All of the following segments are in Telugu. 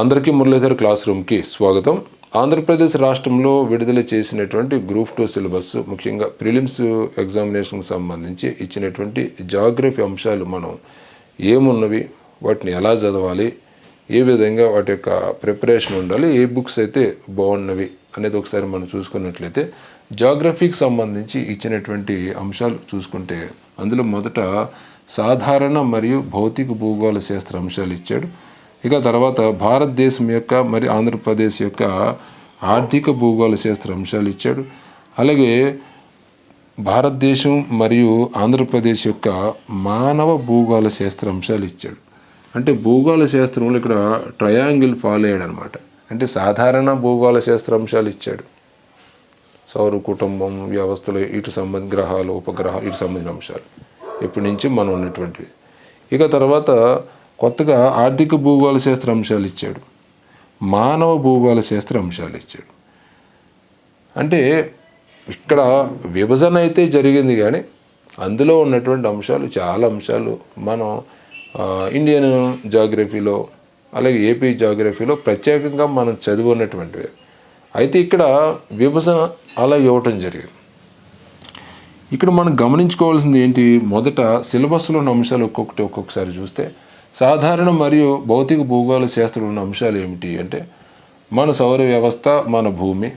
అందరికీ మురళీధర్ క్లాస్ రూమ్కి స్వాగతం. ఆంధ్రప్రదేశ్ రాష్ట్రంలో విడుదల చేసినటువంటి గ్రూప్ టూ సిలబస్ ముఖ్యంగా ప్రిలిమ్స్ ఎగ్జామినేషన్కి సంబంధించి ఇచ్చినటువంటి జాగ్రఫీ అంశాలు మనం ఏమున్నవి వాటిని ఎలా చదవాలి ఏ విధంగా వాటి యొక్క ప్రిపరేషన్ ఉండాలి ఏ బుక్స్ అయితే బాగున్నవి అనేది ఒకసారి మనం చూసుకున్నట్లయితే జాగ్రఫీకి సంబంధించి ఇచ్చినటువంటి అంశాలు చూసుకుంటే అందులో మొదట సాధారణ మరియు భౌతిక భూగోళ శాస్త్ర అంశాలు ఇచ్చాడు. ఇక తర్వాత భారతదేశం యొక్క మరి ఆంధ్రప్రదేశ్ యొక్క ఆర్థిక భూగోళ శాస్త్ర అంశాలు ఇచ్చాడు. అలాగే భారతదేశం మరియు ఆంధ్రప్రదేశ్ యొక్క మానవ భూగోళ శాస్త్ర అంశాలు ఇచ్చాడు. అంటే భూగోళ శాస్త్రంలో ఇక్కడ ట్రయాంగిల్ ఫాలో అయ్యాడు అనమాట అంటే సాధారణ భూగోళ శాస్త్ర అంశాలు ఇచ్చాడు. సౌర కుటుంబం వ్యవస్థలు ఇటు సంబంధ గ్రహాలు ఉపగ్రహాలు ఇటు సంబంధించిన అంశాలు. ఇప్పటి నుంచి మనం ఉన్నటువంటివి. ఇక తర్వాత కొత్తగా ఆర్థిక భూగోళ శాస్త్ర అంశాలు ఇచ్చాడు. మానవ భూగోళ శాస్త్ర అంశాలు ఇచ్చాడు. అంటే ఇక్కడ విభజన అయితే జరిగింది కానీ అందులో ఉన్నటువంటి అంశాలు చాలా అంశాలు మనం ఇండియన్ జాగ్రఫీలో అలాగే ఏపీ జాగ్రఫీలో ప్రత్యేకంగా మనం చదువున్నటువంటివి అయితే ఇక్కడ విభజన అలా ఇవ్వటం జరిగింది. ఇక్కడ మనం గమనించుకోవాల్సింది ఏంటి? మొదట సిలబస్లో ఉన్న అంశాలు ఒక్కొక్కటి ఒక్కొక్కసారి చూస్తే సాధారణ మరియు భౌతిక భూగోళ శాస్త్రం ఉన్న అంశాలు ఏమిటి అంటే మన సౌర వ్యవస్థ మన భూమి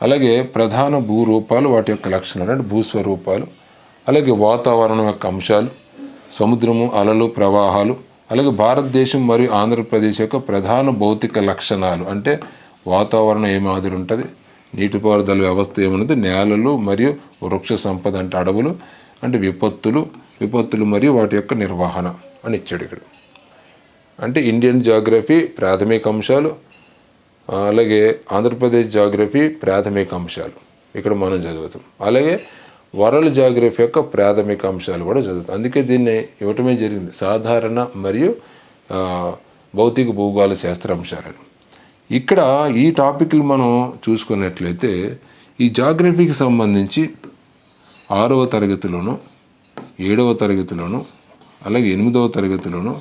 అలాగే ప్రధాన భూరూపాలు వాటి యొక్క లక్షణాలు అంటే భూస్వరూపాలు అలాగే వాతావరణం యొక్క అంశాలు సముద్రము అలలు ప్రవాహాలు అలాగే భారతదేశం మరియు ఆంధ్రప్రదేశ్ యొక్క ప్రధాన భౌతిక లక్షణాలు అంటే వాతావరణం ఏ మాదిరి ఉంటుంది నీటిపారుదల వ్యవస్థ ఏమున్నది నేలలు మరియు వృక్ష సంపద అంటే అడవులు అంటే విపత్తులు విపత్తులు మరియు వాటి యొక్క నిర్వహణ అని ఇచ్చాడు ఇక్కడ. అంటే ఇండియన్ జాగ్రఫీ ప్రాథమిక అంశాలు అలాగే ఆంధ్రప్రదేశ్ జాగ్రఫీ ప్రాథమిక అంశాలు. ఇక్కడ మనం చదువుతాం. అలాగే వరల్డ్ జాగ్రఫీ యొక్క ప్రాథమిక అంశాలు కూడా చదువుతాం. అందుకే దీన్ని ఇవ్వటమే జరిగింది. సాధారణ మరియు భౌతిక భూగోళ శాస్త్ర అంశాలు ఇక్కడ ఈ టాపిక్లు మనం చూసుకున్నట్లయితే ఈ జాగ్రఫీకి సంబంధించి ఆరవ తరగతిలోను ఏడవ తరగతిలోను అలాగే ఎనిమిదవ తరగతిలోను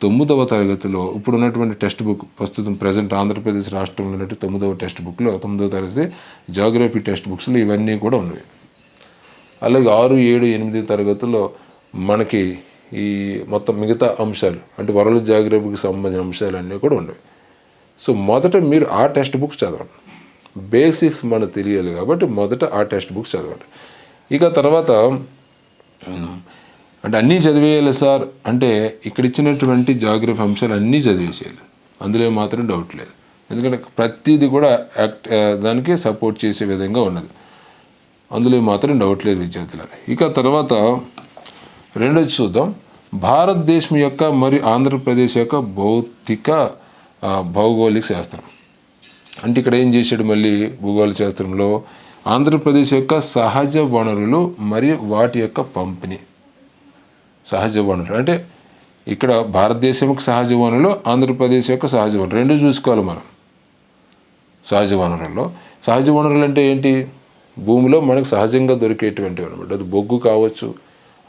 తొమ్మిదవ తరగతిలో ఇప్పుడు ఉన్నటువంటి టెక్స్ట్ బుక్ ప్రస్తుతం ప్రజెంట్ ఆంధ్రప్రదేశ్ రాష్ట్రంలో ఉన్నటువంటి తొమ్మిదవ టెక్స్ట్ బుక్లో తొమ్మిదవ తరగతి జాగ్రఫీ టెక్స్ట్ బుక్స్లో ఇవన్నీ కూడా ఉన్నాయి అలాగే ఆరు ఏడు ఎనిమిది తరగతుల్లో మనకి ఈ మొత్తం మిగతా అంశాలు అంటే వరల్డ్ జాగ్రఫీకి సంబంధించిన అంశాలు అన్నీ కూడా ఉన్నాయి సో మొదట మీరు ఆ టెక్స్ట్ బుక్స్ చదవండి. బేసిక్స్ మనకు తెలియాలి కాబట్టి మొదట ఆ టెక్స్ట్ బుక్స్ చదవండి. ఇక తర్వాత అంటే అన్నీ చదివేయాలి సార్. అంటే ఇక్కడ ఇచ్చినటువంటి జాగ్రఫీ అంశాలు అన్నీ చదివేసేయాలి. అందులో మాత్రం డౌట్ లేదు. ఎందుకంటే ప్రతిదీ కూడా యాక్ట్ దానికి సపోర్ట్ చేసే విధంగా ఉన్నది. అందులో మాత్రం డౌట్ లేదు విద్యార్థులకు ఇక తర్వాత రెండోది చూద్దాం. భారతదేశం యొక్క మరియు ఆంధ్రప్రదేశ్ యొక్క భౌతిక భౌగోళిక శాస్త్రం. అంటే ఇక్కడ ఏం చేశాడు మళ్ళీ భూగోళ శాస్త్రంలో? ఆంధ్రప్రదేశ్ యొక్క సహజ వనరులు మరియు వాటి యొక్క పంపిణీ. సహజ వనరులు. అంటే ఇక్కడ భారతదేశం యొక్క సహజ వనరులు ఆంధ్రప్రదేశ్ యొక్క సహజ వనరులు. రెండు చూసుకోవాలి మనం. సహజ వనరుల్లో. సహజ వనరులు అంటే ఏంటి? భూమిలో మనకు సహజంగా దొరికేటువంటివి అనమాట అది బొగ్గు కావచ్చు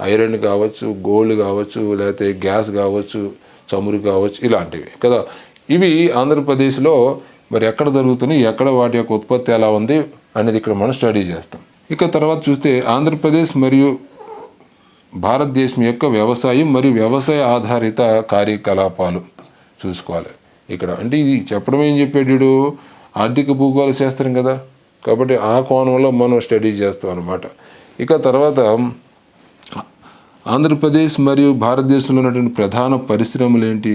ఐరన్ కావచ్చు గోల్డ్ కావచ్చు లేకపోతే గ్యాస్ కావచ్చు చమురు కావచ్చు ఇలాంటివి కదా. ఇవి ఆంధ్రప్రదేశ్లో మరి ఎక్కడ జరుగుతున్నాయి ఎక్కడ వాటి యొక్క ఉత్పత్తి ఎలా ఉంది అనేది ఇక్కడ మనం స్టడీ చేస్తాం. ఇక తర్వాత చూస్తే ఆంధ్రప్రదేశ్ మరియు భారతదేశం యొక్క వ్యవసాయం మరియు వ్యవసాయ ఆధారిత కార్యకలాపాలు చూసుకోవాలి. ఇక్కడ అంటే ఇది చెప్పడం ఏం చెప్పాడు ఆర్థిక భూగోళ శాస్త్రం కదా. కాబట్టి ఆ కోణంలో మనం స్టడీ చేస్తాం అనమాట ఇక తర్వాత ఆంధ్రప్రదేశ్ మరియు భారతదేశంలో ఉన్నటువంటి ప్రధాన పరిశ్రమలు ఏంటి?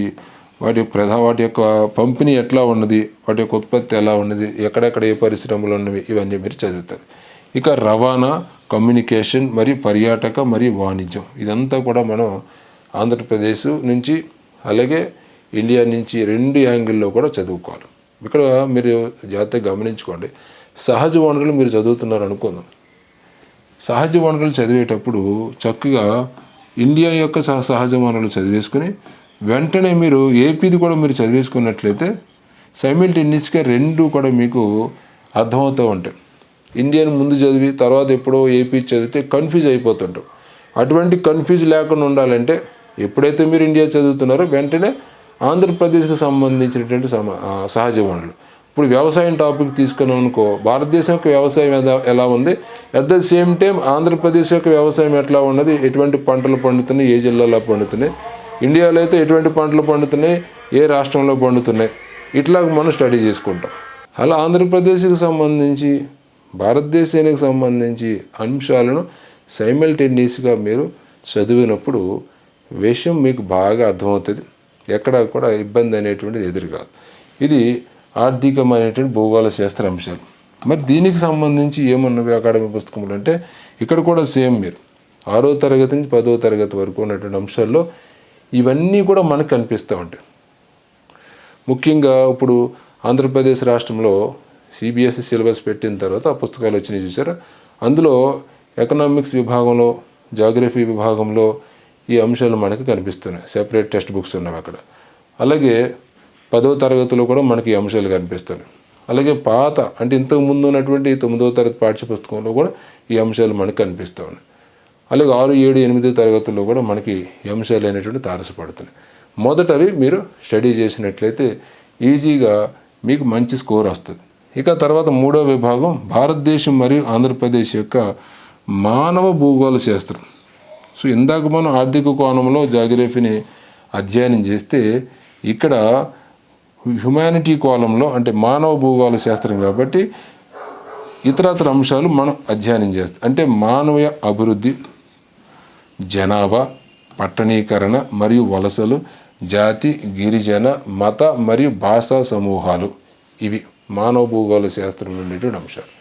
వాటి ప్రధా వాటి యొక్క పంపిణీ ఎట్లా ఉన్నది? వాటి యొక్క ఉత్పత్తి ఎలా ఉన్నది? ఎక్కడెక్కడ ఏ పరిశ్రమలు ఉన్నవి? ఇవన్నీ మీరు చదువుతారు. ఇక రవాణా కమ్యూనికేషన్ మరియు పర్యాటక మరియు వాణిజ్యం. ఇదంతా కూడా మనం ఆంధ్రప్రదేశ్ నుంచి అలాగే ఇండియా నుంచి రెండు యాంగిల్లో కూడా చదువుకోవాలి. ఇక్కడ మీరు జాగ్రత్తగా గమనించుకోండి. సహజ వనరులు మీరు చదువుతున్నారు అనుకుందాం. సహజ వనరులు చదివేటప్పుడు చక్కగా ఇండియా యొక్క సహ సహజ వనరులు చదివేసుకుని వెంటనే మీరు ఏపీది కూడా మీరు చదివేసుకున్నట్లయితే సైమిల్టేనియస్గా రెండు కూడా మీకు అర్థమవుతూ ఉంటాయి. ఇండియన్ ముందు చదివి తర్వాత ఎప్పుడో ఏపీ చదివితే కన్ఫ్యూజ్ అయిపోతుంటాం. అటువంటి కన్ఫ్యూజ్ లేకుండా ఉండాలంటే ఎప్పుడైతే మీరు ఇండియా చదువుతున్నారో వెంటనే ఆంధ్రప్రదేశ్కి సంబంధించినటువంటి సమ సహజ వనరులు. ఇప్పుడు వ్యవసాయం టాపిక్ తీసుకున్నాం అనుకో భారతదేశం యొక్క వ్యవసాయం ఎలా- ఎలా ఉంది? At the same time Andhra Pradesh యొక్క వ్యవసాయం ఎట్లా ఉన్నది? ఎటువంటి పంటలు పండుతున్నాయి? ఏ జిల్లాలో పండుతున్నాయి? ఇండియాలో అయితే ఎటువంటి పంటలు పండుతున్నాయి? ఏ రాష్ట్రంలో పండుతున్నాయి? ఇట్లా మనం స్టడీ చేసుకుంటాం. అలా ఆంధ్రప్రదేశ్కి సంబంధించి భారతదేశానికి సంబంధించి అంశాలను సైమల్టేనియస్గా మీరు చదివినప్పుడు విషయం మీకు బాగా అర్థమవుతుంది. ఎక్కడ కూడా ఇబ్బంది అనేటువంటిది ఎదురు కాదు. ఇది ఆర్థికమైనటువంటి భూగోళ శాస్త్ర అంశాలు. మరి దీనికి సంబంధించి ఏమున్నవి అకాడమిక్ పుస్తకములు అంటే ఇక్కడ కూడా సేమ్ మీరు. ఆరో తరగతి నుంచి పదో తరగతి వరకు ఉన్నటువంటి అంశాల్లో ఇవన్నీ కూడా మనకు కనిపిస్తూ ఉంటాయి. ముఖ్యంగా ఇప్పుడు ఆంధ్రప్రదేశ్ రాష్ట్రంలో సిబిఎస్ఈ సిలబస్ పెట్టిన తర్వాత ఆ పుస్తకాలు వచ్చినాయి చూసారా? అందులో ఎకనామిక్స్ విభాగంలో జాగ్రఫీ విభాగంలో ఈ అంశాలు మనకి కనిపిస్తున్నాయి. సెపరేట్ టెక్స్ట్ బుక్స్ ఉన్నవి అక్కడ. అలాగే పదో తరగతిలో కూడా మనకి ఈ అంశాలు కనిపిస్తున్నాయి. అలాగే పాత అంటే ఇంతకు ముందు ఉన్నటువంటి తొమ్మిదో తరగతి పాఠ్య పుస్తకంలో కూడా ఈ అంశాలు మనకు కనిపిస్తూ ఉన్నాయి. అలాగే ఆరు ఏడు ఎనిమిది తరగతుల్లో కూడా మనకి అంశాలు అనేటువంటి తారసపడుతున్నాయి మొదటవి మీరు స్టడీ చేసినట్లయితే ఈజీగా మీకు మంచి స్కోర్ వస్తుంది. ఇక తర్వాత మూడో విభాగం భారతదేశం మరియు ఆంధ్రప్రదేశ్ యొక్క మానవ భూగోళ శాస్త్రం. సో ఇందాక మనం ఆర్థిక కోణంలో జాగ్రఫీని అధ్యయనం చేస్తే ఇక్కడ హ్యుమానిటీ కోణంలో అంటే మానవ భూగోళ శాస్త్రం కాబట్టి ఇతరత్ర అంశాలు మనం అధ్యయనం చేస్తాం. అంటే మానవ అభివృద్ధి జనాభా పట్టణీకరణ మరియు వలసలు జాతి గిరిజన మత మరియు భాషా సమూహాలు. ఇవి మానవ భూగోళ శాస్త్రంలో ఉండేటువంటి అంశాలు.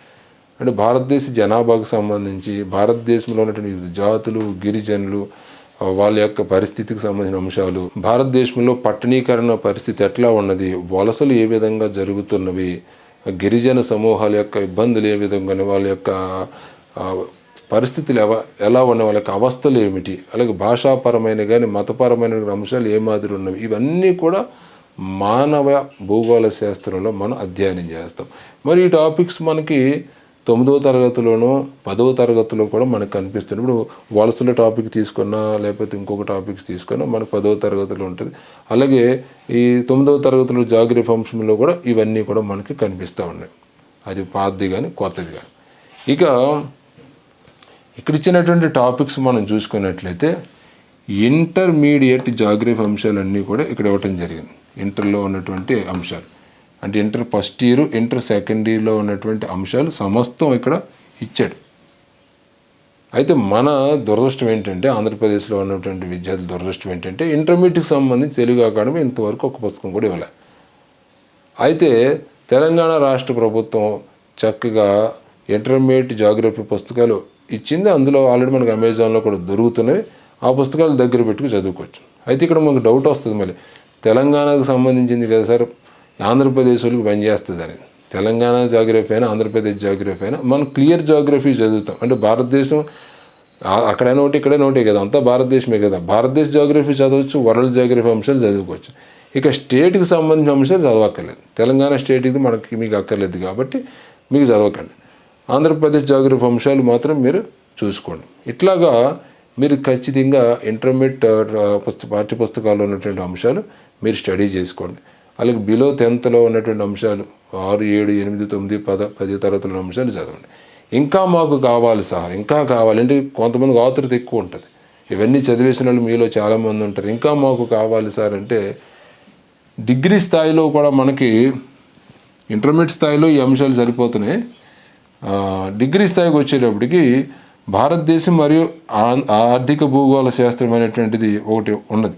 అంటే భారతదేశ జనాభాకు సంబంధించి భారతదేశంలో ఉన్నటువంటి వివిధ జాతులు గిరిజనులు వాళ్ళ యొక్క పరిస్థితికి సంబంధించిన అంశాలు భారతదేశంలో పట్టణీకరణ పరిస్థితి ఎట్లా ఉన్నది వలసలు ఏ విధంగా జరుగుతున్నవి గిరిజన సమూహాల యొక్క ఇబ్బందులు ఏ విధంగా వాళ్ళ యొక్క పరిస్థితులు ఎవ ఎలా ఉన్నాయి వాళ్ళకి అవస్థలు ఏమిటి? అలాగే భాషాపరమైన కానీ మతపరమైన అంశాలు ఏ మాదిరి ఉన్నవి? ఇవన్నీ కూడా మానవ భూగోళ శాస్త్రంలో మనం అధ్యయనం చేస్తాం. మరి ఈ టాపిక్స్ మనకి తొమ్మిదో తరగతిలోనూ పదవ తరగతిలో కూడా మనకు కనిపిస్తుంది ఇప్పుడు వలసల టాపిక్ తీసుకున్నా లేకపోతే ఇంకొక టాపిక్స్ తీసుకున్నా మనకు పదవ తరగతిలో ఉంటుంది. అలాగే ఈ తొమ్మిదవ తరగతిలో జాగ్రఫీ అంశంలో కూడా ఇవన్నీ కూడా మనకి కనిపిస్తూ ఉన్నాయి. అది పాతది కానీ కొత్తది కానీ ఇక ఇక్కడ ఇచ్చినటువంటి టాపిక్స్ మనం చూసుకున్నట్లయితే ఇంటర్మీడియట్ జాగ్రఫీ అంశాలన్నీ కూడా ఇక్కడ ఇవ్వటం జరిగింది. ఇంటర్లో ఉన్నటువంటి అంశాలు. అంటే inter first year inter second ఇయర్లో ఉన్నటువంటి అంశాలు సమస్తం ఇక్కడ ఇచ్చాడు. అయితే మన దురదృష్టం ఏంటంటే ఆంధ్రప్రదేశ్లో ఉన్నటువంటి విద్యార్థుల దురదృష్టం ఏంటంటే ఇంటర్మీడియట్కి సంబంధించి తెలుగు అకాడమీ ఇంతవరకు ఒక పుస్తకం కూడా ఇవ్వలే. అయితే తెలంగాణ రాష్ట్ర ప్రభుత్వం చక్కగా ఇంటర్మీడియట్ జాగ్రఫీ పుస్తకాలు ఇచ్చింది అందులో ఆల్రెడీ మనకు అమెజాన్లో కూడా దొరుకుతున్నాయి. ఆ పుస్తకాలు దగ్గర పెట్టుకు చదువుకోవచ్చు. అయితే ఇక్కడ మనకు డౌట్ వస్తుంది మళ్ళీ. తెలంగాణకు సంబంధించింది కదా సార్? ఆంధ్రప్రదేశ్ వాళ్ళకి పనిచేస్తుంది అని. తెలంగాణ జాగ్రఫీ అయినా ఆంధ్రప్రదేశ్ జాగ్రఫీ అయినా మనం క్లియర్ జాగ్రఫీ చదువుతాం. అంటే భారతదేశం అక్కడైనా ఒకటి ఇక్కడైనా ఒకటే కదా. అంతా భారతదేశమే కదా. భారతదేశ జాగ్రఫీ చదవచ్చు వరల్డ్ జాగ్రఫీ అంశాలు చదువుకోవచ్చు. ఇక స్టేట్కి సంబంధించిన అంశాలు చదవక్కర్లేదు. తెలంగాణ స్టేట్కి మనకి మీకు అక్కర్లేదు కాబట్టి మీకు చదవకండి. ఆంధ్రప్రదేశ్ జాగ్రఫీ అంశాలు మాత్రం మీరు చూసుకోండి. ఇట్లాగా మీరు ఖచ్చితంగా ఇంటర్మీడియట్ పుస్తక పాఠ్య పుస్తకాల్లో ఉన్నటువంటి అంశాలు మీరు స్టడీ చేసుకోండి. అలాగే బిలో టెన్త్లో ఉన్నటువంటి అంశాలు ఆరు ఏడు ఎనిమిది తొమ్మిది పద పది తరగతుల అంశాలు చదవండి. ఇంకా మాకు కావాలి సార్ ఇంకా కావాలి. అంటే కొంతమందికి ఆతృత ఎక్కువ ఉంటుంది. ఇవన్నీ చదివేసిన వాళ్ళు మీలో చాలామంది ఉంటారు. ఇంకా మాకు కావాలి సార్ అంటే డిగ్రీ స్థాయిలో కూడా మనకి ఇంటర్మీడియట్ స్థాయిలో ఈ అంశాలు సరిపోతున్నాయి. డిగ్రీ స్థాయికి వచ్చేటప్పటికి భారతదేశం మరియు ఆ- ఆర్థిక భూగోళ శాస్త్రం అనేటువంటిది ఒకటి ఉన్నది.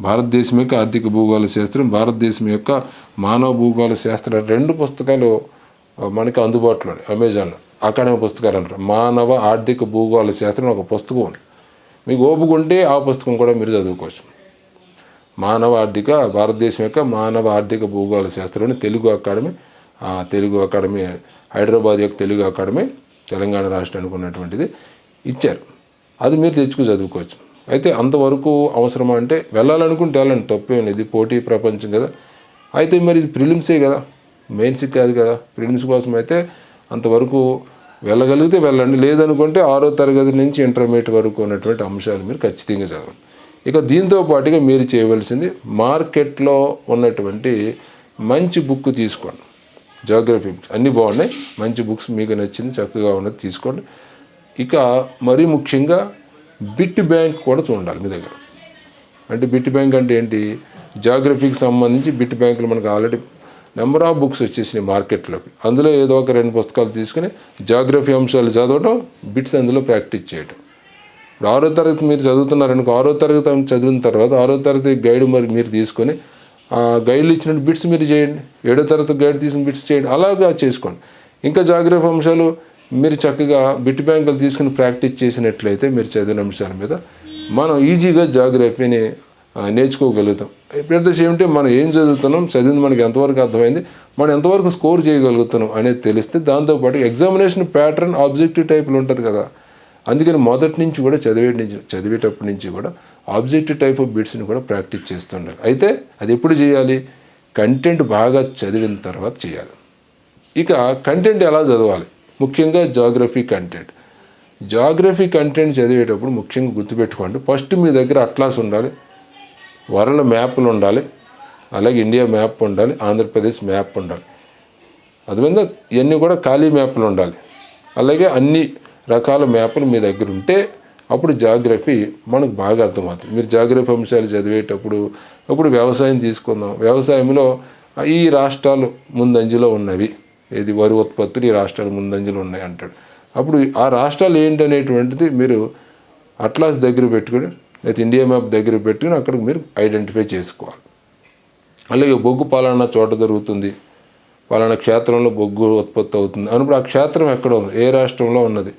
భారతదేశం యొక్క ఆర్థిక భూగోళ శాస్త్రం భారతదేశం యొక్క మానవ భూగోళ శాస్త్రం రెండు పుస్తకాలు మనకి అందుబాటులో ఉన్నాయి అమెజాన్లో. అకాడమీ పుస్తకాలు అంటారు. మానవ ఆర్థిక భూగోళ శాస్త్రం ఒక పుస్తకం ఉంది. మీకు ఓపిక ఉంటే ఆ పుస్తకం కూడా మీరు చదువుకోవచ్చు. మానవ ఆర్థిక భారతదేశం యొక్క మానవ ఆర్థిక భూగోళ శాస్త్రం తెలుగు అకాడమీ తెలుగు అకాడమీ హైదరాబాద్ యొక్క తెలుగు అకాడమీ తెలంగాణ రాష్ట్రానికి ఉన్నటువంటిది ఇచ్చారు. అది మీరు తెచ్చుకు చదువుకోవచ్చు. అయితే అంతవరకు అవసరమా అంటే వెళ్ళాలనుకుంటే వెళ్ళండి తప్పేం లేదు. ఇది పోటీ ప్రపంచం కదా. అయితే మరి ఇది ప్రిలిమ్సే కదా. మెయిన్స్ కాదు కదా. ప్రిలిమ్స్ కోసం అయితే అంతవరకు వెళ్ళగలిగితే వెళ్ళండి. లేదనుకుంటే ఆరో తరగతి నుంచి ఇంటర్మీడియట్ వరకు ఉన్నటువంటి అంశాలు మీరు ఖచ్చితంగా చదవండి. ఇక దీంతో పాటుగా మీరు చేయవలసింది మార్కెట్లో ఉన్నటువంటి మంచి బుక్ తీసుకోండి. జాగ్రఫీ బుక్స్ అన్నీ బాగున్నాయి. మంచి బుక్స్ మీకు నచ్చింది చక్కగా ఉన్నది తీసుకోండి. ఇక మరీ ముఖ్యంగా బిట్ బ్యాంక్ కూడా చూడాలి మీ దగ్గర. అంటే బిట్ బ్యాంక్ అంటే ఏంటి? జాగ్రఫీకి సంబంధించి బిట్ బ్యాంకులు మనకు ఆల్రెడీ నెంబర్ ఆఫ్ బుక్స్ వచ్చేసినాయి మార్కెట్లోకి అందులో ఏదో ఒక రెండు పుస్తకాలు తీసుకుని జాగ్రఫీ అంశాలు చదవడం బిట్స్ అందులో ప్రాక్టీస్ చేయడం ఇప్పుడు ఆరో తరగతి మీరు చదువుతున్నారనుకో ఆరో తరగతి చదివిన తర్వాత ఆరో తరగతి గైడ్ మరి మీరు తీసుకొని గైడ్లు ఇచ్చిన బిట్స్ మీరు చేయండి. ఏడో తరగతి గైడ్ తీసిన బిట్స్ చేయండి. అలాగా చేసుకోండి. ఇంకా జాగ్రత్త అంశాలు మీరు చక్కగా బిట్ బ్యాంకులు తీసుకుని ప్రాక్టీస్ చేసినట్లయితే మీరు చదివిన అంశాల మీద మనం ఈజీగా జాగ్రఫీని నేర్చుకోగలుగుతాం. పెద్ద సేమ్ టైం మనం ఏం చదువుతున్నాం చదివింది మనకి ఎంతవరకు అర్థమైంది మనం ఎంతవరకు స్కోర్ చేయగలుగుతున్నాం అనేది తెలిస్తే దాంతోపాటు ఎగ్జామినేషన్ ప్యాటర్న్ ఆబ్జెక్టివ్ టైప్లో ఉంటుంది కదా. అందుకని మొదటి నుంచి కూడా చదివే నుంచి చదివేటప్పటి నుంచి కూడా ఆబ్జెక్టివ్ టైప్ ఆఫ్ బిట్స్ని కూడా ప్రాక్టీస్ చేస్తుండాలి. అయితే అది ఎప్పుడు చేయాలి? కంటెంట్ బాగా చదివిన తర్వాత చేయాలి. ఇక కంటెంట్ ఎలా చదవాలి? ముఖ్యంగా జాగ్రఫీ కంటెంట్. జాగ్రఫీ కంటెంట్ చదివేటప్పుడు ముఖ్యంగా గుర్తుపెట్టుకోండి ఫస్ట్ మీ దగ్గర అట్లాస్ ఉండాలి వరల్డ్ మ్యాప్లు ఉండాలి అలాగే ఇండియా మ్యాప్ ఉండాలి ఆంధ్రప్రదేశ్ మ్యాప్ ఉండాలి. అదేవిధంగా ఇవన్నీ కూడా ఖాళీ మ్యాప్లు ఉండాలి. అలాగే అన్ని రకాల మ్యాప్లు మీ దగ్గర ఉంటే అప్పుడు జాగ్రఫీ మనకు బాగా అర్థమవుతుంది. మీరు జాగ్రఫీ అంశాలు చదివేటప్పుడు అప్పుడు వ్యవసాయం తీసుకుందాం. వ్యవసాయంలో ఈ రాష్ట్రాలు ముందంజలో ఉన్నవి. ఏది వరి ఉత్పత్తులు ఈ రాష్ట్రాలు ముందంజలో ఉన్నాయి అంటాడు. అప్పుడు ఆ రాష్ట్రాలు ఏంటనేటువంటిది మీరు అట్లాస్ దగ్గర పెట్టుకుని లేకపోతే ఇండియా మ్యాప్ దగ్గర పెట్టుకుని అక్కడికి మీరు ఐడెంటిఫై చేసుకోవాలి. అలాగే బొగ్గు పలానా చోట జరుగుతుంది. పలానా క్షేత్రంలో బొగ్గు ఉత్పత్తి అవుతుంది. అన్నప్పుడు ఆ క్షేత్రం ఎక్కడ ఉంది? ఏ రాష్ట్రంలో ఉన్నది?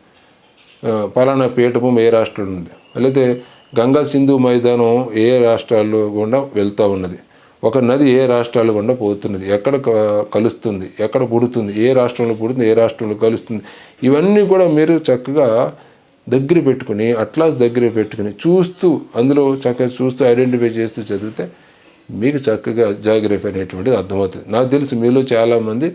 పలానా పీఠభూమి ఏ రాష్ట్రంలో ఉంది అయితే గంగా సింధు మైదానం ఏ రాష్ట్రాల్లో గుండా వెళ్తూ ఉన్నది? ఒక నది ఏ రాష్ట్రాలు గుండా పోతున్నది? ఎక్కడ కలుస్తుంది? ఎక్కడ పుడుతుంది? ఏ రాష్ట్రంలో పుడుతుంది? ఏ రాష్ట్రంలో కలుస్తుంది? ఇవన్నీ కూడా మీరు చక్కగా దగ్గర పెట్టుకుని అట్లాస్ దగ్గర పెట్టుకుని చూస్తూ అందులో చక్కగా చూస్తూ ఐడెంటిఫై చేస్తూ చదివితే మీకు చక్కగా జాగ్రఫీ అనేటువంటిది అర్థమవుతుంది. నాకు తెలుసు మీలో చాలామంది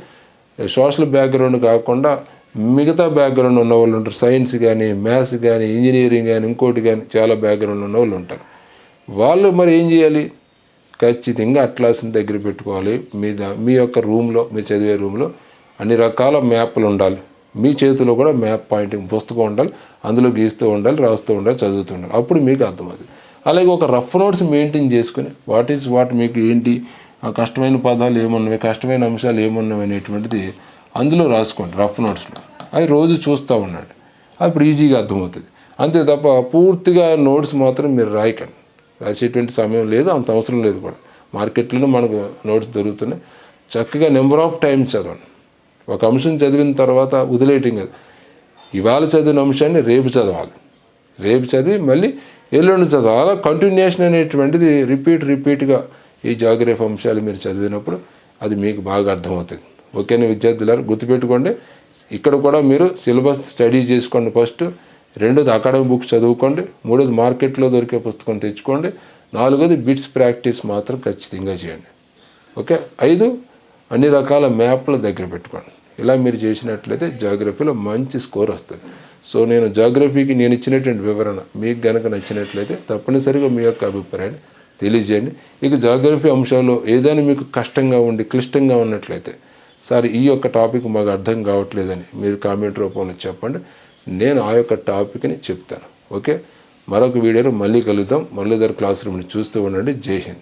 సోషల్ బ్యాక్గ్రౌండ్ కాకుండా మిగతా బ్యాక్గ్రౌండ్ ఉన్న వాళ్ళు ఉంటారు. సైన్స్ కానీ మ్యాథ్స్ కానీ ఇంజనీరింగ్ కానీ ఇంకోటి కానీ చాలా బ్యాక్గ్రౌండ్ ఉన్న వాళ్ళు ఉంటారు. వాళ్ళు మరి ఏం చేయాలి? ఖచ్చితంగా అట్లాస్ని దగ్గర పెట్టుకోవాలి. మీ మీ యొక్క రూమ్లో మీరు చదివే రూమ్లో అన్ని రకాల మ్యాప్లు ఉండాలి. మీ చేతిలో కూడా మ్యాప్ పాయింటింగ్ పుస్తకం ఉండాలి. అందులో గీస్తూ ఉండాలి రాస్తూ ఉండాలి చదువుతూ ఉండాలి. అప్పుడు మీకు అర్థమవుతుంది. అలాగే ఒక రఫ్ నోట్స్ మెయింటైన్ చేసుకుని వాట్ ఈస్ వాట్ మీకు ఏంటి? ఆ కష్టమైన పదాలు ఏమున్నవి? కష్టమైన అంశాలు ఏమున్నవి? అనేటువంటిది అందులో రాసుకోండి రఫ్ నోట్స్లో. అవి రోజు చూస్తూ ఉండండి అప్పుడు ఈజీగా అర్థమవుతుంది. అంతే తప్ప పూర్తిగా నోట్స్ మాత్రం మీరు రాయకండి. రాసేటువంటి సమయం లేదు అంత అవసరం లేదు కూడా. మార్కెట్లో మనకు నోట్స్ దొరుకుతున్నాయి. చక్కగా నెంబర్ ఆఫ్ టైం చదవండి. ఒక అంశం చదివిన తర్వాత వదిలేయటం కాదు. ఇవాళ చదివిన అంశాన్ని రేపు చదవాలి. రేపు చదివి మళ్ళీ ఎల్లుండి చదవాలి. అలా కంటిన్యూషన్ అనేటువంటిది రిపీట్ రిపీట్గా ఈ జాగ్రఫీ అంశాలు మీరు చదివినప్పుడు అది మీకు బాగా అర్థమవుతుంది. ఓకేనా విద్యార్థులారు? గుర్తుపెట్టుకోండి ఇక్కడ కూడా మీరు సిలబస్ స్టడీ చేసుకోండి ఫస్ట్ రెండోది అకాడమిక్ బుక్స్ చదువుకోండి మూడోది మార్కెట్లో దొరికే పుస్తకం తెచ్చుకోండి నాలుగోది బిట్స్ ప్రాక్టీస్ మాత్రం ఖచ్చితంగా చేయండి. ఓకే? ఐదు అన్ని రకాల మ్యాప్ల దగ్గర పెట్టుకోండి. ఇలా మీరు చేసినట్లయితే జాగ్రఫీలో మంచి స్కోర్ వస్తుంది. సో నేను జాగ్రఫీకి నేను ఇచ్చినటువంటి వివరణ మీకు గనక నచ్చినట్లయితే తప్పనిసరిగా మీ యొక్క అభిప్రాయాన్ని తెలియజేయండి. ఇక జాగ్రఫీ అంశాల్లో ఏదైనా మీకు కష్టంగా ఉండి క్లిష్టంగా ఉన్నట్లయితే సార్ ఈ యొక్క టాపిక్ మాకు అర్థం కావట్లేదని మీరు కామెంట్ రూపంలో చెప్పండి. నేను ఆ యొక్క టాపిక్ని చెప్తాను. ఓకే? మరొక వీడియోలో మళ్ళీ కలుద్దాం. మళ్ళీ క్లాస్ రూమ్ని చూస్తూ ఉండండి. జై హింద్.